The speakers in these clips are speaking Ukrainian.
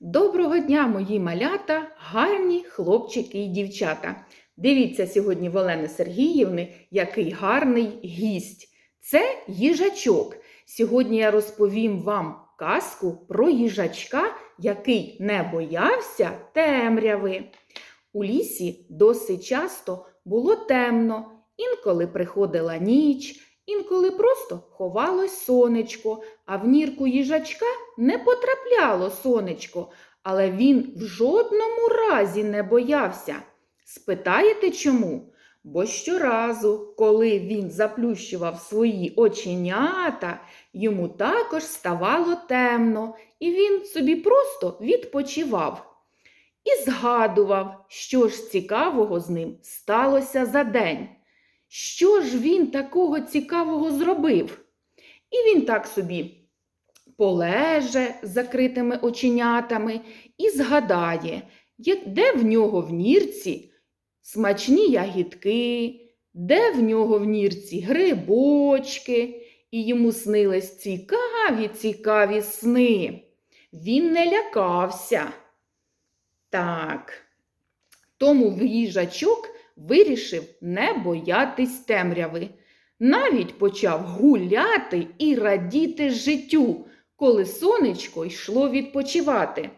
Доброго дня, мої малята, гарні хлопчики і дівчата. Дивіться сьогодні в Олени Сергіївни, який гарний гість. Це їжачок. Сьогодні я розповім вам казку про їжачка, який не боявся темряви. У лісі досить часто було темно, інколи приходила ніч, інколи просто ховалось сонечко, а в нірку їжачка не потрапляло сонечко, але він в жодному разі не боявся. Спитаєте чому? Бо щоразу, коли він заплющував свої оченята, йому також ставало темно, і він собі просто відпочивав. І згадував, що ж цікавого з ним сталося за день. Що ж він такого цікавого зробив? І він так собі полеже з закритими оченятами і згадає, де в нього в нірці смачні ягідки, де в нього в нірці грибочки, і йому снились цікаві, цікаві сни. Він не лякався. Так. Тому їжачок вирішив не боятись темряви. Навіть почав гуляти і радіти життю, коли сонечко йшло відпочивати.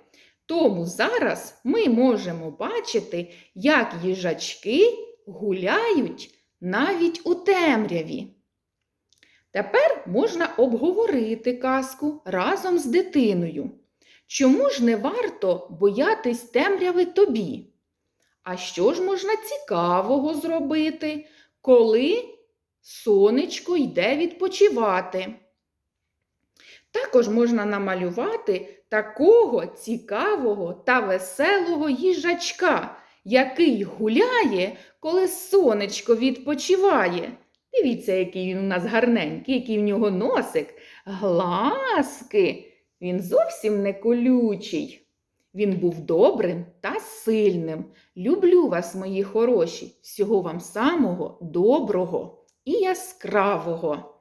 Тому зараз ми можемо бачити, як їжачки гуляють навіть у темряві. Тепер можна обговорити казку разом з дитиною. Чому ж не варто боятись темряви тобі? А що ж можна цікавого зробити, коли сонечко йде відпочивати? Також можна намалювати такого цікавого та веселого їжачка, який гуляє, коли сонечко відпочиває. Дивіться, який він у нас гарненький, який в нього носик, глазки. Він зовсім не колючий. Він був добрим та сильним. Люблю вас, мої хороші, всього вам самого доброго і яскравого.